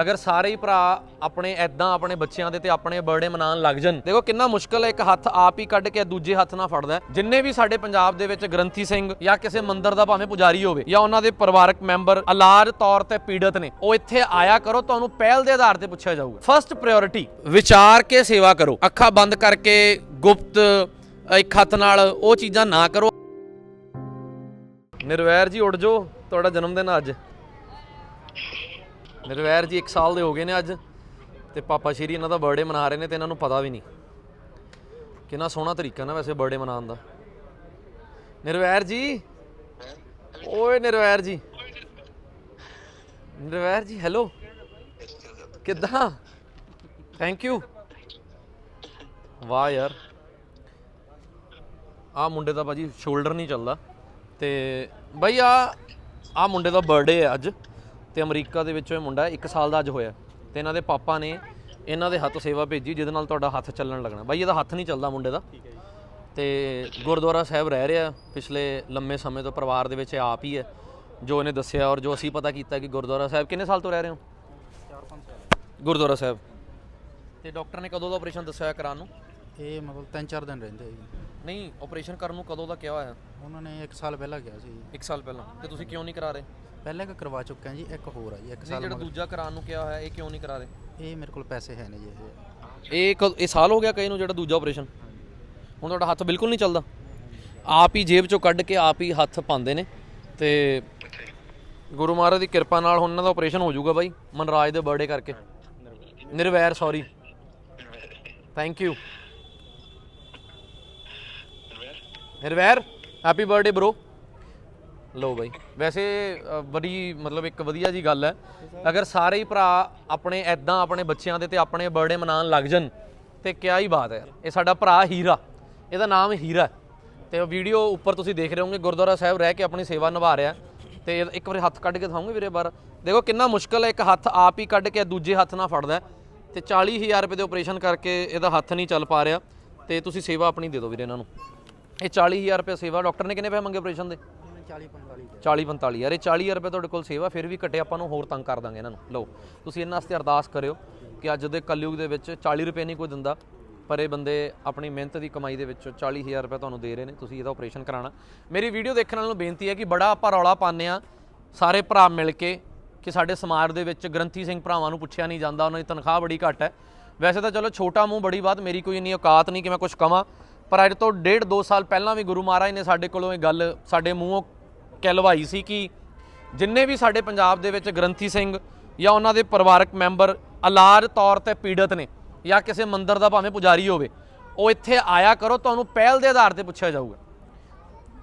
ਅਗਰ ਸਾਰੇ ਹੀ ਭਰਾ ਆਪਣੇ ਐਦਾਂ ਆਪਣੇ ਬੱਚਿਆਂ ਦੇ ਤੇ ਆਪਣੇ ਬਰਥਡੇ ਮਨਾਉਣ ਲੱਗ ਜਾਣ, ਦੇਖੋ ਕਿੰਨਾ ਮੁਸ਼ਕਲ ਹੈ, ਇੱਕ ਹੱਥ ਆਪ ਹੀ ਕੱਢ ਕੇ ਦੂਜੇ ਹੱਥ ਨਾਲ ਫੜਦਾ ਜਿੰਨੇ ਵੀ ਸਾਡੇ ਪੰਜਾਬ ਦੇ ਵਿੱਚ ਗ੍ਰੰਥੀ ਸਿੰਘ ਜਾਂ ਕਿਸੇ ਮੰਦਿਰ ਦਾ ਭਾਵੇਂ ਪੁਜਾਰੀ ਹੋਵੇ ਜਾਂ ਉਹਨਾਂ ਦੇ ਪਰਿਵਾਰਕ ਮੈਂਬਰ ਇਲਾਜ ਤੌਰ ਤੇ ਪੀੜਤ ਨੇ, ਉਹ ਇੱਥੇ ਆਇਆ ਕਰੋ, ਤੁਹਾਨੂੰ ਪਹਿਲ ਦੇ ਆਧਾਰ ਤੇ ਪੁੱਛਿਆ ਜਾਊਗਾ। ਫਰਸਟ ਪ੍ਰਾਇੋਰਟੀ ਵਿਚਾਰ ਕੇ ਸੇਵਾ ਕਰੋ। ਅੱਖਾਂ ਬੰਦ ਕਰਕੇ ਗੁਪਤ, ਇੱਕ ਹੱਥ ਨਾਲ ਉਹ ਚੀਜ਼ਾਂ ਨਾ ਕਰੋ। ਨਿਰਵੈਰ ਜੀ ਉੱਡ ਜਾਓ। ਤੁਹਾਡਾ ਜਨਮ ਦਿਨ ਅੱਜ। ਨਿਰਵੈਰ ਜੀ 1 ਸਾਲ ਦੇ ਹੋ ਗਏ ਨੇ ਅੱਜ ਤੇ ਪਾਪਾ ਸ਼੍ਰੀ ਇਹਨਾਂ ਦਾ ਬਰਥਡੇ ਮਨਾ ਰਹੇ ਨੇ ਤੇ ਇਹਨਾਂ ਨੂੰ ਪਤਾ ਵੀ ਨਹੀਂ। ਕਿੰਨਾ ਸੋਹਣਾ ਤਰੀਕਾ ਨਾ ਵੈਸੇ ਬਰਥਡੇ ਮਨਾਉਣ ਦਾ। ਨਿਰਵੈਰ ਜੀ। ਓਏ ਨਿਰਵੈਰ ਜੀ। ਨਿਰਵੈਰ ਜੀ ਹੈਲੋ ਕਿੱਦਾਂ? ਥੈਂਕ ਯੂ ਵਾਹ ਯਾਰ। ਆ ਮੁੰਡੇ ਦਾ ਭਾਜੀ ਸ਼ੋਲਡਰ ਨਹੀਂ ਚੱਲਦਾ ਤੇ ਬਈ ਆ ਆ ਮੁੰਡੇ ਦਾ ਬਰਥਡੇ ਹੈ ਅੱਜ। ਤੇ ਅਮਰੀਕਾ ਦੇ ਵਿੱਚੋਂ ਇਹ ਮੁੰਡਾ 1 ਸਾਲ ਦਾ ਅੱਜ ਹੋਇਆ। ਤੇ ਇਹਨਾਂ ਦੇ ਪਾਪਾ ਨੇ ਇਹਨਾਂ ਦੇ ਹੱਥ ਸੇਵਾ ਭੇਜੀ ਜਿਹਦੇ ਨਾਲ ਤੁਹਾਡਾ ਹੱਥ ਚੱਲਣ ਲੱਗਣਾ। ਬਾਈ ਇਹਦਾ ਹੱਥ ਨਹੀਂ ਚੱਲਦਾ ਮੁੰਡੇ ਦਾ। ਤੇ ਗੁਰਦੁਆਰਾ ਸਾਹਿਬ ਰਹਿ ਰਿਹਾ ਪਿਛਲੇ ਲੰਮੇ ਸਮੇਂ ਤੋਂ ਪਰਿਵਾਰ ਦੇ ਵਿੱਚ ਆਪ ਹੀ ਹੈ ਜੋ ਇਹਨੇ ਦੱਸਿਆ ਔਰ ਜੋ ਅਸੀਂ ਪਤਾ ਕੀਤਾ ਕਿ ਗੁਰਦੁਆਰਾ ਸਾਹਿਬ ਕਿੰਨੇ ਸਾਲ ਤੋਂ ਰਹਿ ਰਹੇ ਹੋ? 4-5 ਸਾਲ। ਗੁਰਦੁਆਰਾ ਸਾਹਿਬ। ਤੇ ਡਾਕਟਰ ਨੇ ਕਦੋਂ ਦਾ ਆਪਰੇਸ਼ਨ ਦੱਸਿਆ ਹੋਇਆ ਕਰਾਉਣ ਨੂੰ? ਇਹ ਮਤਲਬ ਤਿੰਨ ਚਾਰ ਦਿਨ ਰਹਿੰਦੇ ਜੀ। ਨਹੀਂ ਆਪਰੇਸ਼ਨ ਕਰਨ ਨੂੰ ਕਦੋਂ ਦਾ ਕਿਹਾ ਹੋਇਆ? ਉਹਨਾਂ ਨੇ 1 ਸਾਲ ਪਹਿਲਾਂ ਗਿਆ ਸੀ ਜੀ। 1 ਸਾਲ ਪਹਿਲਾਂ। ਤੇ ਤੁਸੀਂ ਕਿਉਂ ਨਹੀਂ ਕਰਾ ਰਹੇ? ਪਹਿਲਾਂ ਇੱਕ ਕਰਵਾ ਚੁੱਕੇ ਆ ਜੀ ਇੱਕ ਹੋਰ ਆ ਜੀ 1 ਨਹੀਂ ਸਾਲ ਜਿਹੜਾ ਮਗਰ। ਦੂਜਾ ਕਰਾਉਣ ਨੂੰ ਕਿਹਾ ਹੋਇਆ ਇਹ ਕਿਉਂ ਨਹੀਂ ਕਰਾ ਰਹੇ ਇਹ ਮੇਰੇ ਕੋਲ ਪੈਸੇ ਹੈ ਨਹੀਂ ਜੀ ਇਹ। ਇਹ ਕਦ- ਇਹ ਸਾਲ ਹੋ ਗਿਆ ਕਈ ਨੂੰ ਜਿਹੜਾ ਦੂਜਾ ਆਪਰੇਸ਼ਨ ਹੁਣ ਤੁਹਾਡਾ ਹੱਥ ਬਿਲਕੁਲ ਨਹੀਂ ਚੱਲਦਾ। ਆਪ ਹੀ ਜੇਬ ਚੋਂ ਕੱਢ ਕੇ ਆਪ ਹੀ ਹੱਥ ਪਾਉਂਦੇ ਨੇ। ਤੇ ਗੁਰੂ ਮਹਾਰਾਜ ਦੀ ਕਿਰਪਾ ਨਾਲ ਹੁਣ ਇਹਨਾਂ ਦਾ ਆਪਰੇਸ਼ਨ ਹੋ ਜਾਊਗਾ ਬਾਈ ਮਨਰਾਜ ਦੇ ਬਰਥਡੇ ਕਰਕੇ। Nirvair sorry thank you Nirvair? Happy birthday bro ਲਓ ਬਾਈ। ਵੈਸੇ ਅ, ਬੜੀ ਮਤਲਬ ਇੱਕ ਵਧੀਆ ਜੀ ਗੱਲ ਹੈ। ਅਗਰ ਸਾਰੇ ਹੀ ਭਰਾ ਆਪਣੇ ਐਦਾਂ ਆਪਣੇ ਬੱਚਿਆਂ ਦੇ ਤੇ ਆਪਣੇ ਬਰਥਡੇ ਮਨਾਉਣ ਲੱਗ ਜਾਣ ਤੇ ਕਿਆ ਹੀ ਬਾਤ ਹੈ ਯਾਰ। ਇਹ ਸਾਡਾ ਭਰਾ ਹੀਰਾ। ਇਹਦਾ ਨਾਮ ਹੀਰਾ ਹੈ। ਤੇ ਉਹ ਵੀਡੀਓ ਉੱਪਰ ਤੁਸੀਂ ਦੇਖ ਰਹੇ ਹੋਗੇ ਗੁਰਦੁਆਰਾ ਸਾਹਿਬ ਰਹਿ ਕੇ ਆਪਣੀ ਸੇਵਾ ਨਿਭਾ ਰਿਹਾ। ਤੇ ਇਹ- ਇੱਕ ਵਾਰੀ ਹੱਥ ਕੱਢ ਕੇ ਦਿਖਾਉਂਗੇ ਵੀਰੇ ਬਾਰ ਦੇਖੋ ਕਿੰਨਾ ਮੁਸ਼ਕਲ ਹੈ ਇੱਕ ਹੱਥ ਆਪ ਹੀ ਕੱਢ ਕੇ ਦੂਜੇ ਹੱਥ ਨਾਲ ਫੜਦਾ ਹੈ। ਤੇ 40000 ਰੁਪਏ ਦੇ ਆਪਰੇਸ਼ਨ ਕਰਕੇ ਇਹਦਾ ਹੱਥ ਨਹੀਂ ਚੱਲ ਪਾ ਰਿਹਾ। ਤੇ ਤੁਸੀਂ ਸੇਵਾ ਆਪਣੀ ਦੇ ਦਿਓ ਵੀਰੇ ਇਹਨਾਂ ਨੂੰ। ਇਹ 40000 ਰੁਪਏ ਸੇਵਾ ਡਾਕਟਰ ਨੇ ਕਿੰਨੇ ਪੈਸੇ ਮੰਗੇ ਆਪਰੇਸ਼ਨ ਦੇ? 40 45 40 45 ਯਾਰ ਇਹ 40000 ਰੁਪਏ ਤੁਹਾਡੇ ਕੋਲ ਸੇਵਾ, ਫਿਰ ਵੀ ਘਟੇ ਆਪਾਂ ਨੂੰ ਹੋਰ ਤੰਗ ਕਰ ਦਾਂਗੇ ਇਹਨਾਂ ਨੂੰ। ਲਓ, ਤੁਸੀਂ ਇਹਨਾਂ ਵਾਸਤੇ ਅਰਦਾਸ ਕਰਿਓ ਕਿ ਅੱਜ ਦੇ ਕਲਯੁਗ ਦੇ ਵਿੱਚ 40 ਰੁਪਏ ਨਹੀਂ ਕੋਈ ਦਿੰਦਾ, ਪਰ ਇਹ ਬੰਦੇ ਆਪਣੀ ਮਿਹਨਤ ਦੀ ਕਮਾਈ ਦੇ ਵਿੱਚੋਂ 40000 ਰੁਪਏ ਤੁਹਾਨੂੰ ਦੇ ਰਹੇ ਨੇ। ਤੁਸੀਂ ਇਹਦਾ ਆਪਰੇਸ਼ਨ ਕਰਾਉਣਾ। ਮੇਰੀ ਵੀਡੀਓ ਦੇਖਣ ਵਾਲਿਆਂ ਨੂੰ ਬੇਨਤੀ ਹੈ ਕਿ ਬੜਾ ਆਪਾਂ ਰੌਲਾ ਪਾਉਂਦੇ ਆ ਸਾਰੇ ਭਰਾ ਮਿਲ ਕੇ, ਕਿ ਸਾਡੇ ਸਮਾਜ ਦੇ ਵਿੱਚ ਗ੍ਰੰਥੀ ਸਿੰਘ ਭਰਾਵਾਂ ਨੂੰ ਪੁੱਛਿਆ ਨਹੀਂ ਜਾਂਦਾ, ਉਹਨਾਂ ਦੀ ਤਨਖਾਹ ਬੜੀ ਘੱਟ ਹੈ। ਵੈਸੇ ਤਾਂ ਚਲੋ ਛੋਟਾ ਮੂੰਹ ਬੜੀ ਬਾਤ, ਮੇਰੀ ਕੋਈ ਇੰਨੀ ਔਕਾਤ ਨਹੀਂ ਕਿ ਮੈਂ ਕੁਝ ਕਵਾਂ। ਪਰ ਅੱਜ ਤੋਂ ਡੇਢ ਦੋ ਸਾਲ ਪਹਿਲਾਂ ਵੀ ਗੁਰੂ ਮਹਾਰਾਜ ਨੇ ਸਾਡੇ ਕੋਲੋਂ ਇਹ ਗੱਲ, ਸਾਡੇ ਮੂੰਹੋਂ ਕਹਿਲਵਾਈ ਸੀ ਕਿ ਜਿੰਨੇ ਵੀ ਸਾਡੇ ਪੰਜਾਬ ਦੇ ਵਿੱਚ ਗ੍ਰੰਥੀ ਸਿੰਘ ਜਾਂ ਉਹਨਾਂ ਦੇ ਪਰਿਵਾਰਕ ਮੈਂਬਰ ਇਲਾਜ ਤੌਰ ਤੇ ਪੀੜਤ ਨੇ ਜਾਂ ਕਿਸੇ ਮੰਦਿਰ ਦਾ ਭਾਵੇਂ ਪੁਜਾਰੀ ਹੋਵੇ, ਉਹ ਇੱਥੇ ਆਇਆ ਕਰੋ, ਤੁਹਾਨੂੰ ਪਹਿਲ ਦੇ ਆਧਾਰ ਤੇ ਪੁੱਛਿਆ ਜਾਊਗਾ।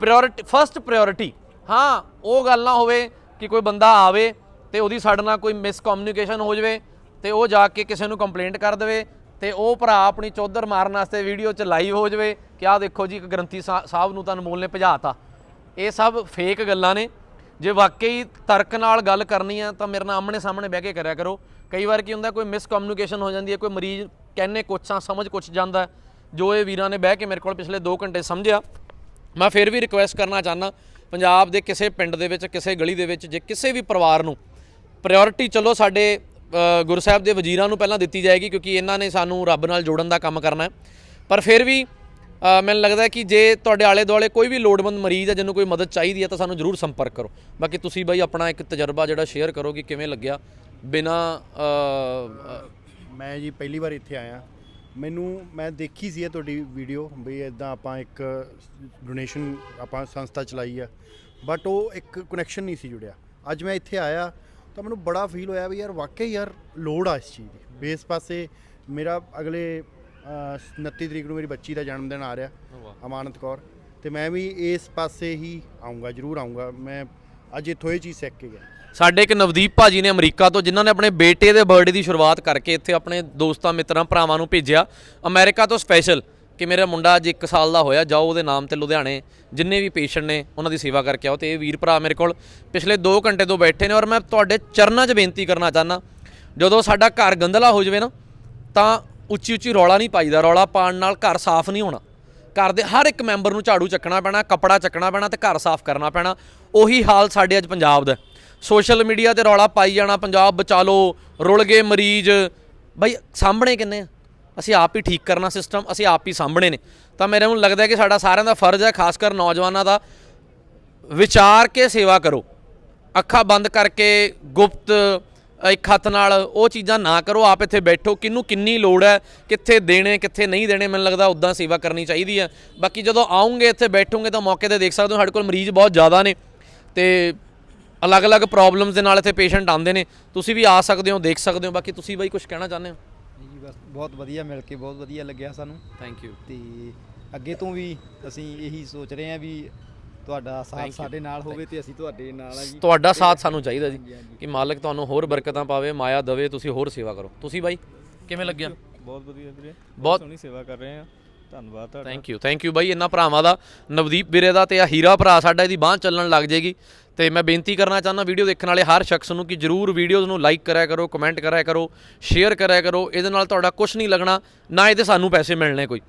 ਪ੍ਰਾਇੋਰਟੀ ਫਰਸਟ ਪ੍ਰਾਇੋਰਟੀ ਹਾਂ, ਉਹ ਗੱਲ ਨਾ ਹੋਵੇ ਕਿ ਕੋਈ ਬੰਦਾ ਆਵੇ ਤੇ ਉਹਦੀ ਸਾਡੇ ਨਾਲ ਕੋਈ ਮਿਸਕਮਿਊਨੀਕੇਸ਼ਨ ਹੋ ਜਾਵੇ ਤੇ ਉਹ ਜਾ ਕੇ ਕਿਸੇ ਨੂੰ ਕੰਪਲੇਂਟ ਕਰ ਦੇਵੇ ਤੇ ਉਹ ਭਰਾ ਆਪਣੀ ਚੌਧਰ ਮਾਰਨ ਵਾਸਤੇ ਵੀਡੀਓ 'ਚ ਲਾਈਵ ਹੋ ਜਾਵੇ ਕਿ ਆਹ ਦੇਖੋ ਜੀ ਇੱਕ ਗ੍ਰੰਥੀ ਸਾ- ਸਾਹਿਬ ਨੂੰ ਤਾਂ ਅਨਮੋਲ ਨੇ ਭਜਾਤਾ। ਇਹ ਸਭ ਫੇਕ ਗੱਲਾਂ ਨੇ। ਜੇ ਵਾਕਈ ਤਰਕ ਨਾਲ ਗੱਲ ਕਰਨੀ ਆ ਤਾਂ ਮੇਰੇ ਨਾਲ ਆਮਣੇ ਸਾਹਮਣੇ ਬਹਿ ਕੇ ਕਰਿਆ ਕਰੋ। ਕਈ ਵਾਰ ਕੀ ਹੁੰਦਾ, ਕੋਈ ਮਿਸਕਮਿਊਨੀਕੇਸ਼ਨ ਹੋ ਜਾਂਦੀ ਹੈ, ਕੋਈ ਮਰੀਜ਼ ਕਹਿੰਨੇ ਕੁਛ ਆ, ਸਮਝ ਕੁਛ ਜਾਂਦਾ ਜੋ ਇਹ ਵੀਰਾਂ ਨੇ ਬਹਿ ਕੇ ਮੇਰੇ ਕੋਲ ਪਿਛਲੇ 2 ਘੰਟੇ ਸਮਝਿਆ। ਮੈਂ ਫਿਰ ਵੀ ਰਿਕੁਐਸਟ ਕਰਨਾ ਚਾਹਨਾ ਪੰਜਾਬ ਦੇ ਕਿਸੇ ਪਿੰਡ ਦੇ ਵਿੱਚ, ਕਿਸੇ ਗਲੀ ਦੇ ਵਿੱਚ, ਜੇ ਕਿਸੇ ਵੀ ਪਰਿਵਾਰ ਨੂੰ ਪ੍ਰਾਇੋਰਟੀ ਚਲੋ ਸਾਡੇ ਅ, ਗੁਰੂ ਸਾਹਿਬ ਦੇ ਵਜ਼ੀਰਾਂ ਨੂੰ ਪਹਿਲਾਂ ਦਿੱਤੀ ਜਾਏਗੀ ਕਿਉਂਕਿ ਇਹਨਾਂ ਨੇ ਸਾਨੂੰ ਰੱਬ ਨਾਲ ਜੋੜਨ ਦਾ ਕੰਮ ਕਰਨਾ ਹੈ। ਪਰ ਫਿਰ ਵੀ ਮੈਨੂੰ ਲੱਗਦਾ ਕਿ ਜੇ ਤੁਹਾਡੇ ਆਲੇ ਦੁਆਲੇ ਕੋਈ ਵੀ ਲੋੜਵੰਦ ਮਰੀਜ਼ ਹੈ ਜਿਹਨੂੰ ਕੋਈ ਮਦਦ ਚਾਹੀਦੀ ਹੈ ਤਾਂ ਸਾਨੂੰ ਜ਼ਰੂਰ ਸੰਪਰਕ ਕਰੋ। ਬਾਕੀ ਤੁਸੀਂ ਬਾਈ ਆਪਣਾ ਇੱਕ ਤਜਰਬਾ ਜਿਹੜਾ ਸ਼ੇਅਰ ਕਰੋ ਕਿ ਕਿਵੇਂ ਲੱਗਿਆ ਬਿਨਾ ਮੈਂ ਜੀ ਪਹਿਲੀ ਵਾਰ ਇੱਥੇ ਆਇਆ। ਮੈਨੂੰ ਮੈਂ ਦੇਖੀ ਸੀ ਇਹ ਤੁਹਾਡੀ ਵੀਡੀਓ ਵੀ ਇਦਾਂ ਆਪਾਂ ਇੱਕ ਡੋਨੇਸ਼ਨ ਆਪਾਂ ਸੰਸਥਾ ਚਲਾਈ ਆ। ਬਟ ਉਹ ਇੱਕ ਕਨੈਕਸ਼ਨ ਨਹੀਂ ਸੀ ਜੁੜਿਆ। ਅੱਜ ਮੈਂ ਇੱਥੇ ਆਇਆ ਤਾਂ ਮੈਨੂੰ ਬੜਾ ਫੀਲ ਹੋਇਆ ਵੀ ਯਾਰ ਵਾਕਈ ਯਾਰ ਲੋੜ ਆ ਇਸ ਚੀਜ਼ ਦੀ। ਇਸ ਪਾਸੇ ਮੇਰਾ ਅਗਲੇ ਅਹ, 29 ਤਰੀਕ ਨੂੰ ਮੇਰੀ ਬੱਚੀ ਦਾ ਜਨਮ ਦਿਨ ਆ ਰਿਹਾ ਅਮਾਨਤ ਕੌਰ। ਤੇ ਮੈਂ ਵੀ ਇਸ ਪਾਸੇ ਹੀ ਆਉਂਗਾ ਜ਼ਰੂਰ ਆਉਂਗਾ ਮੈਂ ਅੱਜ ਇੱਥੋਂ ਇਹ ਚੀਜ਼ ਸਿੱਖ ਕੇ ਗਿਆ। ਸਾਡੇ ਇੱਕ ਨਵਦੀਪ ਭਾਜੀ ਨੇ ਅਮਰੀਕਾ ਤੋਂ ਜਿਨ੍ਹਾਂ ਨੇ ਆਪਣੇ ਬੇਟੇ ਦੇ ਬਰਥਡੇ ਦੀ ਸ਼ੁਰੂਆਤ ਕਰਕੇ ਇੱਥੇ ਆਪਣੇ ਦੋਸਤਾਂ ਮਿੱਤਰਾਂ ਭਰਾਵਾਂ ਨੂੰ ਭੇਜਿਆ। ਅਮਰੀਕਾ ਤੋਂ ਸਪੈਸ਼ਲ ਕਿ ਮੇਰਾ ਮੁੰਡਾ ਅੱਜ 1 ਸਾਲ ਦਾ ਹੋਇਆ, ਜਾਓ ਉਹਦੇ ਨਾਮ ਤੇ ਲੁਧਿਆਣੇ, ਜਿੰਨੇ ਵੀ ਪੇਸ਼ੈਂਟ ਨੇ, ਉਹਨਾਂ ਦੀ ਸੇਵਾ ਕਰਕੇ ਆਓ ਤੇ ਇਹ ਵੀਰ ਭਰਾ ਮੇਰੇ ਕੋਲ ਪਿਛਲੇ 2 ਘੰਟੇ ਤੋਂ ਬੈਠੇ ਨੇ ਔਰ ਮੈਂ ਤੁਹਾਡੇ ਚਰਨਾਂ 'ਚ ਬੇਨਤੀ ਕਰਨਾ ਚਾਹਨਾ ਜਦੋਂ ਸਾਡਾ ਘਰ ਗੰਦਲਾ ਹੋ ਜਾਵੇ ਨਾ, ਤਾਂ ਉੱਚੀ ਉੱਚੀ ਰੌਲਾ ਨਹੀਂ ਪਾਈਦਾ, ਰੌਲਾ ਪਾਉਣ ਨਾਲ ਘਰ ਸਾਫ਼ ਨਹੀਂ ਹੋਣਾ। ਘਰ ਦੇ ਹਰ ਇੱਕ ਮੈਂਬਰ ਨੂੰ ਝਾੜੂ ਚੱਕਣਾ ਪੈਣਾ, ਕੱਪੜਾ ਚੱਕਣਾ ਪੈਣਾ ਤੇ ਘਰ ਸਾਫ਼ ਕਰਨਾ ਪੈਣਾ, ਉਹੀ ਹਾਲ ਸਾਡੇ ਅੱਜ ਪੰਜਾਬ ਦਾ। ਸੋਸ਼ਲ ਮੀਡੀਆ ਤੇ ਰੌਲਾ ਪਾਈ ਜਾਣਾ, ਪੰਜਾਬ ਬਚਾ ਲਓ, ਰੁਲ ਗਏ ਮਰੀਜ਼। ਬਈ ਸਾਹਮਣੇ ਕਿੰਨੇ ਆ? ਅਸੀਂ ਆਪ ਹੀ ਠੀਕ ਕਰਨਾ ਸਿਸਟਮ ਅਸੀਂ ਆਪ ਹੀ ਸਾਂਭਣੇ ਨੇ। ਤਾਂ ਮੇਰੇ ਨੂੰ ਲੱਗਦਾ ਕਿ ਸਾਡਾ ਸਾਰਿਆਂ ਦਾ ਫਰਜ਼ ਹੈ, ਖਾਸ ਕਰ ਨੌਜਵਾਨਾਂ ਦਾ, ਵਿਚਾਰ ਕੇ ਸੇਵਾ ਕਰੋ। ਅੱਖਾਂ ਬੰਦ ਕਰਕੇ ਗੁਪਤ, ਇੱਕ ਹੱਥ ਨਾਲ ਉਹ ਚੀਜ਼ਾਂ ਨਾ ਕਰੋ, ਆਪ ਇੱਥੇ ਬੈਠੋ। ਕਿਹਨੂੰ ਕਿੰਨੀ ਲੋੜ ਹੈ, ਕਿੱਥੇ ਦੇਣੇ, ਕਿੱਥੇ ਨਹੀਂ ਦੇਣੇ, ਮੈਨੂੰ ਲੱਗਦਾ ਉਦਾਂ ਸੇਵਾ ਕਰਨੀ ਚਾਹੀਦੀ ਹੈ। ਬਾਕੀ ਜਦੋਂ ਆਉਂਗੇ, ਇੱਥੇ ਬੈਠੋਗੇ ਤਾਂ ਮੌਕੇ ਤੇ ਦੇਖ ਸਕਦੇ ਹੋ, ਸਾਡੇ ਕੋਲ ਮਰੀਜ਼ ਬਹੁਤ ਜ਼ਿਆਦਾ ਨੇ। ਤੇ ਅਲੱਗ-ਅਲੱਗ ਪ੍ਰੋਬਲਮਸ ਦੇ ਨਾਲ ਇੱਥੇ ਪੇਸ਼ੈਂਟ ਆਉਂਦੇ ਨੇ। ਤੁਸੀਂ ਵੀ ਆ ਸਕਦੇ ਹੋ, ਦੇਖ ਸਕਦੇ ਹੋ। ਬਾਕੀ ਤੁਸੀਂ ਬਾਈ ਕੁਝ ਕਹਿਣਾ ਚਾਹੁੰਦੇ ਹੋ? ਜੀ ਬਸ ਬਹੁਤ ਵਧੀਆ ਮਿਲ ਕੇ ਬਹੁਤ ਵਧੀਆ ਲੱਗਿਆ ਸਾਨੂੰ। ਥੈਂਕ ਯੂ ਤੇ ਅੱਗੇ ਤੋਂ ਵੀ ਅਸੀਂ ਇਹੀ ਸੋਚ ਰਹੇ ਹਾਂ ਵੀ ਤੁਹਾਡਾ ਸਾਥ ਸਾਡੇ ਨਾਲ ਹੋਵੇ ਤੇ ਅਸੀਂ ਤੁਹਾਡੇ ਨਾਲ ਆ ਜੀ। ਤੁਹਾਡਾ ਸਾਥ ਸਾਨੂੰ ਚਾਹੀਦਾ ਜੀ ਕਿ ਮਾਲਕ ਤੁਹਾਨੂੰ ਹੋਰ ਬਰਕਤਾਂ ਪਾਵੇ ਮਾਇਆ ਦਵੇ ਤੁਸੀਂ ਹੋਰ ਸੇਵਾ ਕਰੋ। ਤੁਸੀਂ ਬਾਈ ਕਿਵੇਂ ਲੱਗਿਆ? ਬਹੁਤ ਵਧੀਆ ਵੀਰੇ। ਬਹੁਤ ਸੋਹਣੀ ਸੇਵਾ ਕਰ ਰਹੇ ਆ ਧੰਨਵਾਦ ਤੁਹਾਡਾ। ਥੈਂਕ ਯੂ ਥੈਂਕ ਯੂ ਬਾਈ। ਇਹਨਾਂ ਭਰਾਵਾਂ ਦਾ, ਨਵਦੀਪ ਵੀਰੇ ਦਾ ਤੇ ਆ ਹੀਰਾ ਭਰਾ ਸਾਡਾ, ਇਹਦੀ ਬਾਂਹ ਚੱਲਣ ਲੱਗ ਜੇਗੀ। ਤੇ ਮੈਂ ਬੇਨਤੀ ਕਰਨਾ ਚਾਹੁੰਦਾ ਵੀਡੀਓ ਦੇਖਣ ਵਾਲੇ ਹਰ ਸ਼ਖਸ ਨੂੰ ਕਿ ਜਰੂਰ ਵੀਡੀਓਜ਼ ਨੂੰ ਲਾਈਕ ਕਰਿਆ ਕਰੋ ਕਮੈਂਟ ਕਰਿਆ ਕਰੋ ਸ਼ੇਅਰ ਕਰਿਆ ਕਰੋ। ਇਹਦੇ ਨਾਲ ਤੁਹਾਡਾ ਕੁਝ ਨਹੀਂ ਲੱਗਣਾ, ਨਾ ਇਹਦੇ ਸਾਨੂੰ ਪੈਸੇ ਮਿਲਣੇ ਕੋਈ।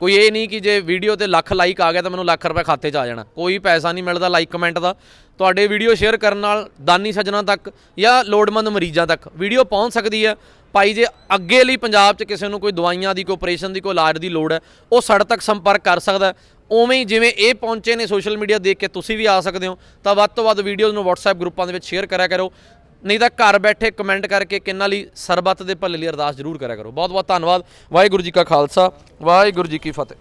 ਕੋਈ ਇਹ ਨਹੀਂ ਕਿ ਜੇ ਵੀਡੀਓ ਤੇ ਲੱਖ ਲਾਈਕ ਆ ਗਿਆ ਤਾਂ ਮੈਨੂੰ ਲੱਖ ਰੁਪਏ ਖਾਤੇ 'ਚ ਆ ਜਾਣਾ। ਕੋਈ ਪੈਸਾ ਨਹੀਂ ਮਿਲਦਾ ਲਾਈਕ ਕਮੈਂਟ ਦਾ। ਤੁਹਾਡੇ ਵੀਡੀਓ ਸ਼ੇਅਰ ਕਰਨ ਨਾਲ ਦਾਨੀ ਸੱਜਣਾ ਤੱਕ ਜਾਂ ਲੋੜਵੰਦ ਮਰੀਜ਼ਾਂ ਤੱਕ ਵੀਡੀਓ ਪਹੁੰਚ ਸਕਦੀ ਹੈ। ਭਾਈ, ਜੇ ਅੱਗੇ ਲਈ ਪੰਜਾਬ 'ਚ ਕਿਸੇ ਨੂੰ ਕੋਈ ਦਵਾਈਆਂ ਦੀ, ਕੋਈ ਆਪਰੇਸ਼ਨ ਦੀ, ਕੋਈ ਇਲਾਜ ਦੀ ਲੋੜ ਹੈ, ਉਹ ਸਾਡੇ ਤੱਕ ਸੰਪਰਕ ਕਰ ਸਕਦਾ ਉਵੇਂ ਹੀ ਜਿਵੇਂ ਇਹ ਪਹੁੰਚੇ ਨੇ ਸੋਸ਼ਲ ਮੀਡੀਆ ਦੇਖ ਕੇ ਤੁਸੀਂ ਵੀ ਆ ਸਕਦੇ ਹੋ, ਤਾਂ ਵੱਧ ਤੋਂ ਵੱਧ ਵੀਡੀਓਜ਼ ਨੂੰ WhatsApp ਗਰੁੱਪਾਂ ਦੇ ਵਿੱਚ ਸ਼ੇਅਰ ਕਰਿਆ ਕਰੋ। ਨਹੀਂ ਤਾਂ ਘਰ ਬੈਠੇ ਕਮੈਂਟ ਕਰਕੇ ਕਿੰਨਾਂ ਲਈ ਸਰਬੱਤ ਦੇ ਭਲੇ ਲਈ ਅਰਦਾਸ ਜ਼ਰੂਰ ਕਰਿਆ ਕਰੋ। ਬਹੁਤ ਬਹੁਤ ਧੰਨਵਾਦ। ਵਾਹਿਗੁਰੂ ਜੀ ਕਾ ਖਾਲਸਾ, ਵਾਹਿਗੁਰੂ ਜੀ ਕੀ ਫਤਿਹ।